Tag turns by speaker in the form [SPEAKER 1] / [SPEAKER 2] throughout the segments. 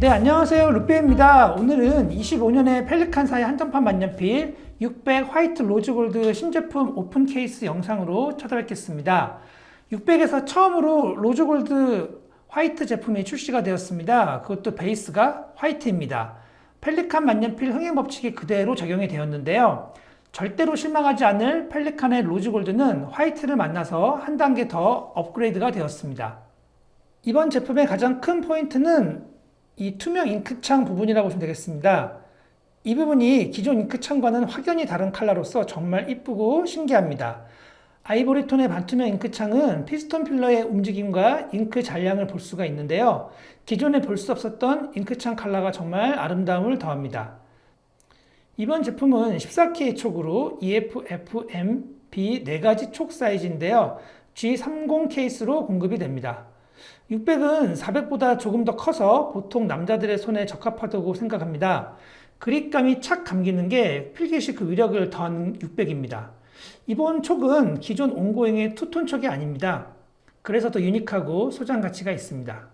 [SPEAKER 1] 네, 안녕하세요. 루페입니다. 오늘은 25년의 펠리칸사의 한정판 만년필 600 화이트 로즈골드 신제품 오픈 케이스 영상으로 찾아뵙겠습니다. 600에서 처음으로 로즈골드 화이트 제품이 출시가 되었습니다. 그것도 베이스가 화이트입니다. 펠리칸 만년필 흥행 법칙이 그대로 적용이 되었는데요. 절대로 실망하지 않을 펠리칸의 로즈골드는 화이트를 만나서 한 단계 더 업그레이드가 되었습니다. 이번 제품의 가장 큰 포인트는 이 투명 잉크창 부분이라고 보시면 되겠습니다. 이 부분이 기존 잉크창과는 확연히 다른 컬러로서 정말 이쁘고 신기합니다. 아이보리톤의 반투명 잉크창은 피스톤 필러의 움직임과 잉크 잔량을 볼 수가 있는데요. 기존에 볼 수 없었던 잉크창 컬러가 정말 아름다움을 더합니다. 이번 제품은 14K 촉으로 EF, FM, B 4가지 촉 사이즈인데요. G30 케이스로 공급이 됩니다. 600은 400보다 조금 더 커서 보통 남자들의 손에 적합하다고 생각합니다. 그립감이 착 감기는 게 필기시 그 위력을 더한 600입니다. 이번 촉은 기존 온고잉의 투톤 촉이 아닙니다. 그래서 더 유니크하고 소장 가치가 있습니다.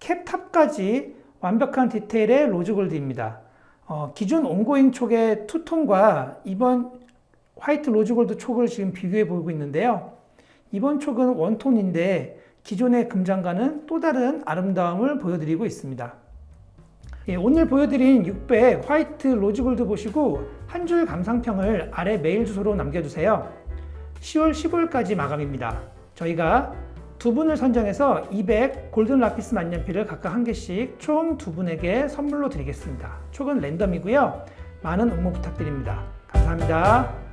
[SPEAKER 1] 캡탑까지 완벽한 디테일의 로즈골드입니다. 어, 기존 온고잉 촉의 투톤과 이번 화이트 로즈골드 촉을 지금 비교해 보고 있는데요. 이번 촉은 원톤인데 기존의 금장과는 또 다른 아름다움을 보여드리고 있습니다. 예, 오늘 보여드린 600 화이트 로즈골드 보시고 한 줄 감상평을 아래 메일 주소로 남겨주세요. 10월 15일까지 마감입니다. 저희가 두 분을 선정해서 200 골든 라피스 만년필을 각각 한 개씩 총 두 분에게 선물로 드리겠습니다. 촉은 랜덤이고요. 많은 응모 부탁드립니다. 감사합니다.